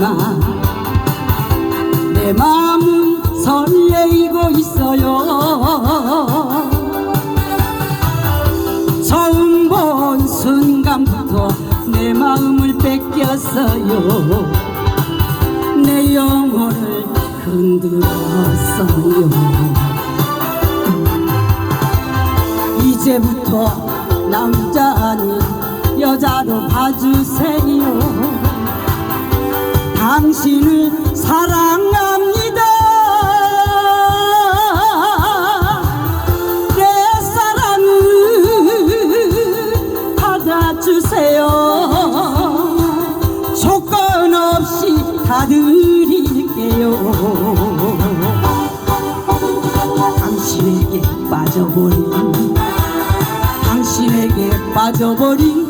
하나 내 마음은 설레이고 있어요. 처음 본 순간부터 내 마음을 뺏겼어요. 내 영혼을 흔들었어요. 이제부터 남자 아닌 여자로 봐주세요. 당신을 사랑합니다. 내 사랑을 받아주세요. 조건 없이 다 드릴게요. 당신에게 빠져버린 당신에게 빠져버린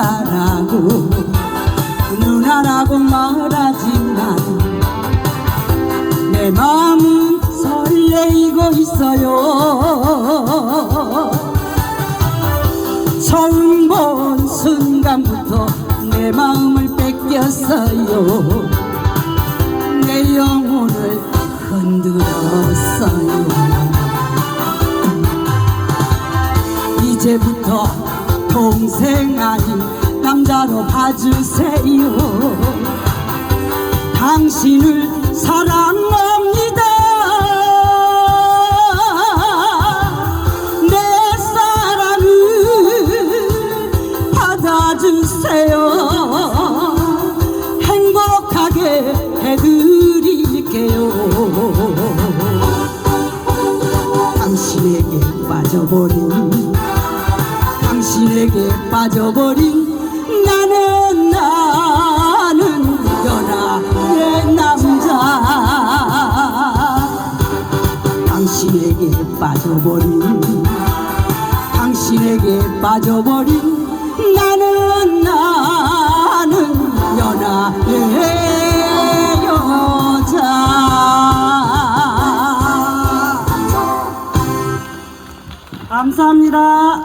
누나라고 누나라고 말하지만 내 마음은 설레이고 있어요. 처음 본 순간부터 내 마음을 뺏겼어요. 내 영혼을 흔들었어요. 이제부터 동생 아닌 남자로 봐주세요. 당신을 사랑합니다. 내 사랑을 받아주세요. 행복하게 해드릴게요. 당신에게 빠져버린 당신에게 빠져버린 나는 나는 연하의 남자. 당신에게 빠져버린 당신에게 빠져버린 나는 나는 연하의 여자. 감사합니다.